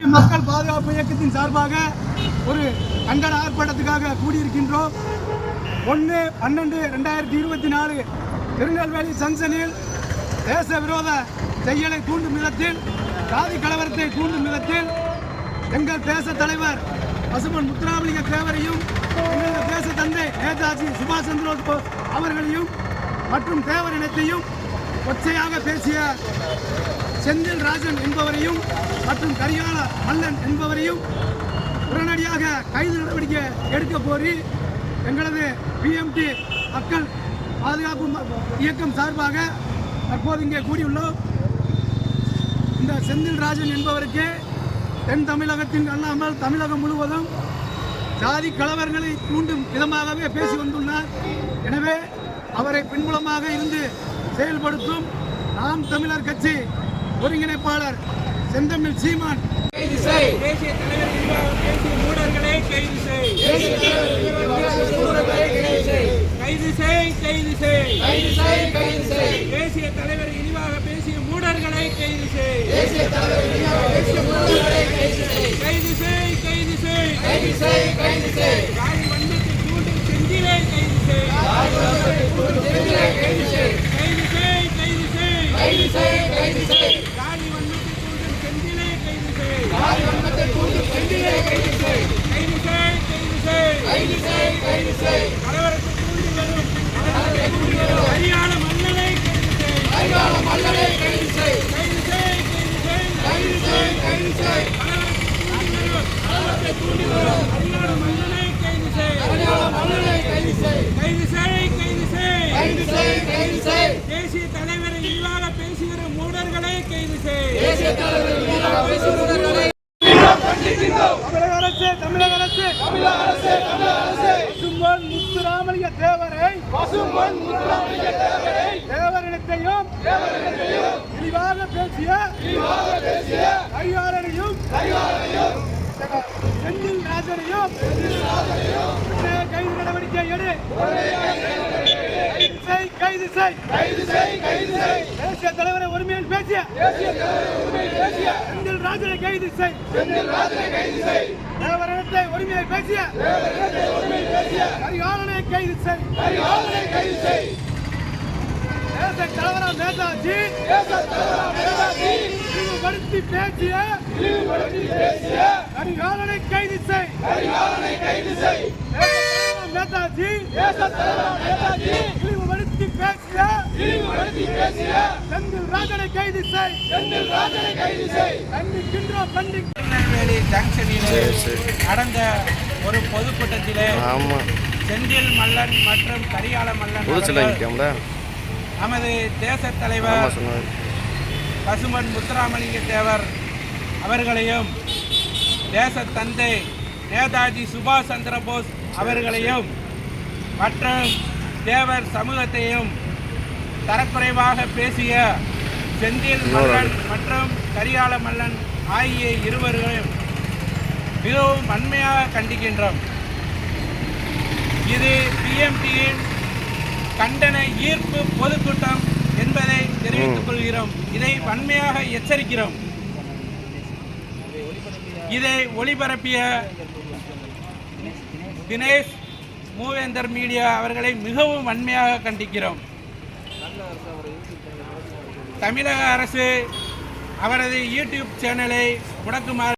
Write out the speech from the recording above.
மக்கள் பாதுகாப்பு இயக்கத்தின் சார்பாக ஒரு கண்டன ஆர்ப்பாட்டத்துக்காக கூடியிருக்கின்றோம். ஒன்று பன்னெண்டு ரெண்டாயிரத்தி இருபத்தி நாலு திருநெல்வேலி ஜங்ஷனில் தேச விரோத செயலை தூண்டும் விதத்தில் சாதி கலவரத்தை தூண்டும் விதத்தில் எங்கள் தேச தலைவர் பசுமன் முத்துராமலிங்க தேவரையும் எங்களது தேச தந்தை நேதாஜி சுபாஷ் சந்திர போஸ் அவர்களையும் மற்றும் தேவர் இனத்தையும் ஒற்றையாக பேசிய செந்தில் ராஜன் என்பவரையும் மற்றும் கரிகால மல்லன் என்பவரையும் உடனடியாக கைது நடவடிக்கை எடுக்க கோரி எங்களது பிஎம்டி மக்கள் பாதுகாப்பு இயக்கம் சார்பாக தற்போது இங்கே கூடியுள்ளோம். இந்த செந்தில் ராஜன் என்பவருக்கு தென் தமிழகத்தின் அல்லாமல் தமிழகம் முழுவதும் ஜாதி கலவரங்களை தூண்டும் விதமாகவே பேசி வந்துள்ளார். எனவே அவரை பின்புலமாக இருந்து செயல்படுத்தும் நாம் தமிழர் கட்சி ஒருங்கிணைப்பாளர் செந்தமிழ் சீமான். கைது செய் தேசிய தலைவர் நிர்வாகம் பேசிய மூடர்களை கைது செய். கைது செய் கைது செய் தேசிய தலைவர் இழிவாக பேசிய மூடர்களை கைது செய் தேசிய தலைவர் பேசிய கைது செய் கைது செய் ஜாதி வன்மத்தை தூண்டும் செந்திலை கைது செய் கைது செய் கைது செய் ஜாதி வன்மத்தை தூண்டும் செந்திலை கைது செய் கைது செய் கைது செய் கலவரத்தை தூண்டி வரும் ஹரியானா மன்னனை கைது செய் கைது செய் கைது செய் கலவரத்தை தூண்டி வரும் ஹரியானா மன்னனை கைது செய் கைது செய் கைது செய் தேசிய தலைவரை இழிவாக பேசுகிற மூடர்களை கைது தமிழக அரசு தமிழக அரசு. தமிழக அரசு தமிழக அரசு. பசும்பொன் முத்துராமலிங்க தேவரை. பசும்பொன் முத்துராமலிங்க தேவரை. தேவரினத்தையும் தேவரினத்தையும் இழிவாக பேசிய இழிவாக பேசிய ஹரியாரனையும் ஹரியாரனையும் செந்தில் ராஜனையும் கைது நடவடிக்கை எடு. கைது செய் கைது செய் கைது செய் தேசிய தலைவரை ஒருமையில் பேசிய. தேசிய தலைவரை ஒருமையில் பேசிய செந்தில் ராஜனை கைது செய் செந்தில் ராஜனை கைது செய் தேவரினத்தை பேசிய தேவரினத்தை ஒருமையில் பேசிய. ஹரியாரனை கைது செய் ஹரியாரனை கைது செய் தேச. தலைவரா நேதாஜி தேச தலைவரா நேதாஜி இழிவுபடுத்தி பேசிய இழிவுபடுத்தி பேசிய கைது செய். ஹரியாரனை கைது செய். நேதாஜி. நேதாஜி. இழிவுபடுத்தி பேசிய. இழிவுபடுத்தி பேசிய. செந்தில் ராஜனை கைது செய். செந்தில் ராஜனை கைது செய். கண்டிக்கின்றோம் கண்டி திருநெல்வேலி ஜங்ஷனிலே நடந்த ஒரு பொதுக்கூட்டத்திலே செந்தில் மல்லன் மற்றும் கரிகால மல்லன் நமது தேச தலைவர் பசுமன் முத்துராமலிங்க தேவர் அவர்களையும் தேச தந்தை நேதாஜி சுபாஷ் சந்திர போஸ் அவர்களையும் மற்றும் தேவர் சமூகத்தையும் தரக்குறைவாக பேசிய செந்தில் மல்லன் மற்றும் கரிகால மல்லன் ஆகிய இருவரையும் மிகவும் வன்மையாக கண்டிக்கின்றோம். இது பிஎம்டியின் கண்டன ஈர்ப்பு பொதுக்கூட்டம் என்பதை தெரிவித்துக் கொள்கிறோம். இதை வன்மையாக எச்சரிக்கிறோம். இதை ஒளிபரப்பிய தினேஷ் மூவேந்தர் மீடியா அவர்களை மிகவும் வன்மையாக கண்டிக்கிறோம். தமிழக அரசு அவரது யூடியூப் சேனலை முடக்குமாறு